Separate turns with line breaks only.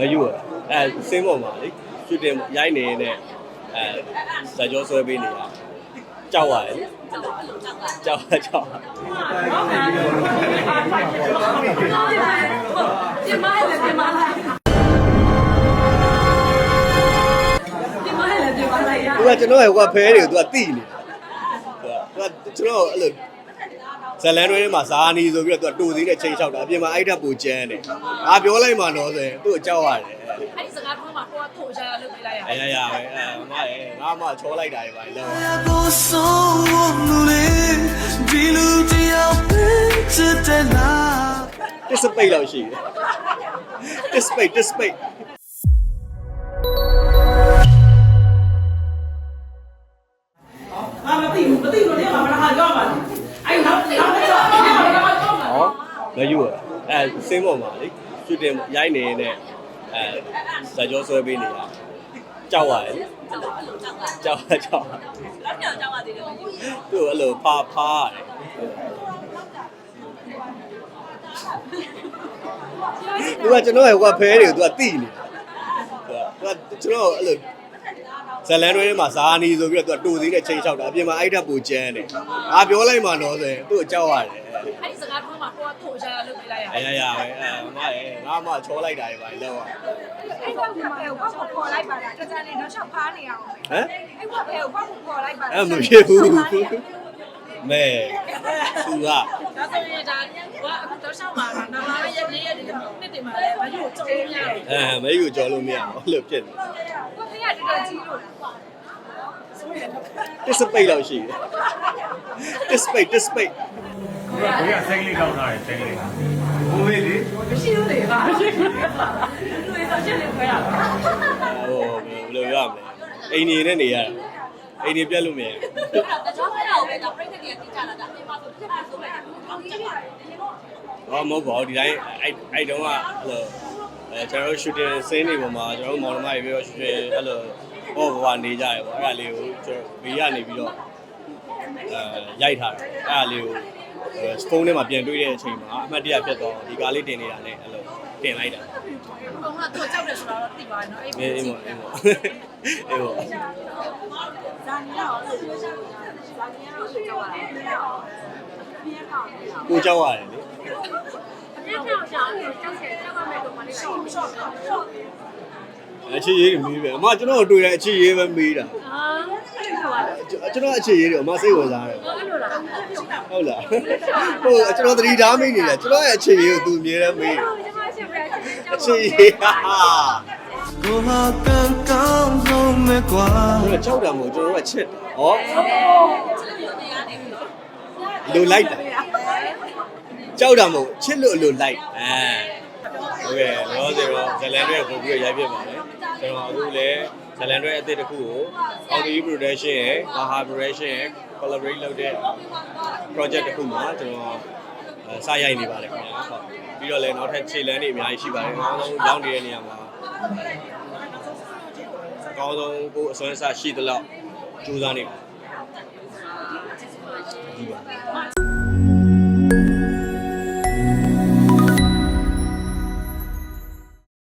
မယူရအဲစင်းပေါ်မှာလေရှူတင်ရိုက်နေနေအဲဇာကြောဆွဲပေးနေတာကြောက်ရတယ်လေကြောက်ကြောက်
ပြင်မလဲပြင်မလိုက်ပြင်မလဲပြင်မလိုက်ရ
သူကကျွန်တော်ရဲ့ဟိုကဖဲတွေကိုသူကတိနေတာသူကသူကကျွန်တော်အဲ့လို ဇလန်တွေထဲမှာဇာနီဆိုပြီးတော့သူကတူသေးတဲ့ချိန်လျှောက်တာအပြင်မှာအဲ့ဓာတ်ပူကျန်းတယ်ငါပြောလိုက်မှတော့ဆိုရင်သူ့ကိုကြောက်ရတယ်
အဲ့ဒီစကားပြောမှာကိုကသူ့ကိုရှာရလုပ်ပေးလိုက်ရ
အဲရရပဲအဲမရဲ့ငါမှချောလိုက်တာတွေပါလေ
ကိုဆုံးလို့လေဒီလူတယောက်ပဲချစ်တယ်လား
တစ်စပိတ်လောက်ရှိတယ်တစ်စပိတ်တစ်စပိတ်
ငါမသိဘူးမသိလို့လည်းမလာကြောက်ပါဘူးအဲ့နောက်နောက်လည်းတော့အဲ့ဒါတော့ကြောက်ပါ
ဟောမ ယူရအဲစင်းပေါ်မှာလေရှူတင်ရိုက်နေနေအဲဇာကြောဆွဲပေးနေတာကြောက်ရတယ်လေကြောက်ကြောက်
လက်ညောင်ကြောက်ရသေးတယ်
သူ့အဲ့လိုဖာဖာရတယ်သူကကျွန်တော်ရဲ့ဟိုကဖဲတွေကိုသူကတိနေတာသူကသူကကျွန်တော်အဲ့လိုဇလန်တွေထဲမှာဇာနီဆိုပြီးတော့သူကတူသေးတဲ့ချိန်လျှောက်တာအပြင်မှာအဲ့ဓာတ်ပူကျန်းတယ်ငါပြောလိုက်မှတော့ဆိုရင်သူ့ကိုကြောက်ရတယ်
အဲ့ဒီစကားပြော မှာကိုကသူ့ကိုရှာရလုပ်ပေးလိုက်ရ
အဲရရပဲအဲမရဲ့ငါမှချောလိုက်တာတွေပါလေလောက်
အဲ့ဘက်ကိုဘယ်ကိုပေါ့ခေါ်လိုက်ပါလားတကြနေတော့ရှောက်ဖားနေအောင်
ဟမ်
အဲ့ဘက်ဘယ်ကိုပေါ့ခေါ်လိုက်ပါလား
အဲ့မဖြစ်ဘူးမဲသူက
ဒါဆိုရင်ဒါကအတော့ရှောက်မှာနာမလေးရဲ့လေးရဲ့ဒီနှစ်တင်မှာလည်းဘာလို့ကြုံရလဲ
အဲမဲယူကြော်လို့မရဘူးလို့ဖြစ်နေ
ကိုဖေးကတကယ်ကြီးလို့လား
တစ်စပိတ်လောက်ရှိတယ် တစ်စပိတ်တစ်စပိတ်
ဘယ်ကစိတ်လေးကောင်းတာလဲစိတ်လေးဘိုးလေးလေ
မရှိဘူးလေကလူတွေတော့ချက်လေးခွဲရတာ
ဟိုဘယ်လိုပြောရမလဲအိမ်နေနဲ့နေရတာအိမ်နေပြတ်လို့မရဘူး
တခြားဘက်တော့ပဲဒါပြိတ္တတွေကတိကျလာတာပြင်ပါဆိုဖြစ်ပါဆိုလိုက်အောက်ချက်ပါတယ်
ဟောမဟုတ်ပါဘူးဒီတိုင်းအဲ့အဲ့တုန်းကအဲ့လိုအဲကျွန်တော်တို့ shooting scene တွေပေါ်မှာကျွန်တော်တို့မောင်နှမတွေပြီးတော့ shooting အဲ့လိုဟောဘဝနေကြရပေါ့အဲ့ဒါလေးကိုကျွန်တော်ဘေးကနေပြီးတော့အဲရိုက်ထားတယ်အဲ့ဒါလေးကိုစ ဖုန်းထဲမှာပြန်တွေးတဲ့အချိန်မှာအမှတ်တရဖြစ်သွားဒီကားလေးတင်နေတာနဲ့အဲ့လိုတင်လိုက်တာ
ဘုံကသူ့ကြောက်တယ်ဆိုတော့သိပါနော်အဲ့
အေးအေးမအေးမအေးမ
ဇာနီတော့လို့ဇာနီကတော့ကြောက်ရတယ်ပြင်းအောင်ပြင်းအောင်
ကိုကြောက်ရတယ်လေ
ပြင်းအောင်ကြောက်တယ်ကြောက်တယ်ကြောက်ရမယ်တော့မလေးရှော့ရှော့ရှော့
အချစ်ရေးတွေမေးပဲအမကျွန်တော်တို့တွေ့တဲ့အချစ်ရေးပဲမေးတာ
အာအဲ့လိုပါ
ကျွန်တော်အချစ်ရေးတွေအမစိတ်ဝင်စားတယ်
အဲ့လိုလား
ဟုတ်လားဟိုကျွန်တော်သတိထားမိနေတယ်ကျွန်တော်ရဲ့အချစ်ရေးကိုသူအမြဲတမ်းမေးတယ်
ဒီမှာရှင်းပြချင်တယ်ကြော
အ
က်
ချစ်ရေးဟာ
ကိုဟာကန်ကောင်းဆုံးမဲ့ကွာ
ကျွန်တော်ကြောက်တာမဟုတ်ကျွန်တော်တို့ကချစ်တယ်ဟော
ချစ်လို့ရုံနေရတယ်လို့
လိုလိုက်တာကြောက်တာမဟုတ်ချစ်လို့လိုလိုက်အဲ ဟုတ်ကဲ့လောဆယ်တော့ဇလန်တွေပို့ပြီးရိုက်ပြပါမယ်ကျွန်တော်အခုလည်းဇလန်တွေအသစ်တစ်ခုကို Audi Production ရဲ့ Baha Production ရဲ့ collaborate လုပ်တဲ့ project တစ်ခုမှာကျွန်တော်အဲစရိုက်နေပါတယ်ခင်ဗျာဟုတ်ပြီးတော့လည်းနောက်ထပ်ခြေလမ်းတွေအများကြီးရှိပါတယ်အားလုံးရောက်နေတဲ့နေရာမှာအကောင်းဆုံးကိုယ်အစွမ်းအစရှိသလောက်ကြိုးစားနေပါဒီပါ